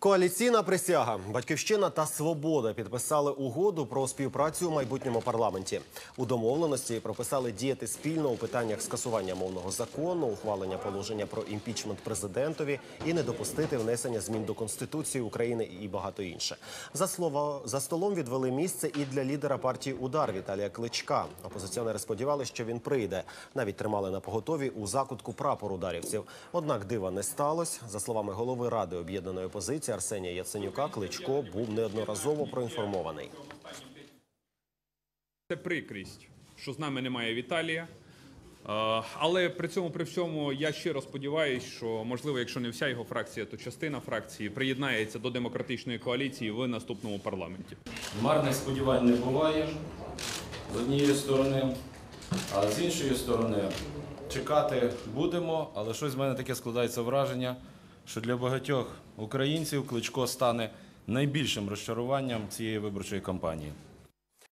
Коаліційна присяга, батьківщина та свобода підписали угоду про співпрацю у майбутньому парламенті. У домовленості прописали діяти спільно у питаннях скасування мовного закону, ухвалення положення про імпічмент президентові і не допустити внесення змін до конституції України і багато інше. За слово за столом відвели місце і для лідера партії Удар Віталія Кличка. Опозиціонери сподівалися, що він прийде. Навіть тримали на поготові у закутку прапор ударівців. Однак дива не сталося. За словами голови ради об'єднаної опозиції Арсенія Яценюка, Кличко був неодноразово проінформований. Це прикрість, що з нами немає Віталія. Але при цьому при всьому я щиро сподіваюся, що можливо, якщо не вся його фракція, то частина фракції приєднається до демократичної коаліції в наступному парламенті. Марних сподівань не буває з однієї сторони, а з іншої сторони чекати будемо, але щось в мене таке складається враження, що для багатьох українців Кличко стане найбільшим розчаруванням цієї виборчої кампанії.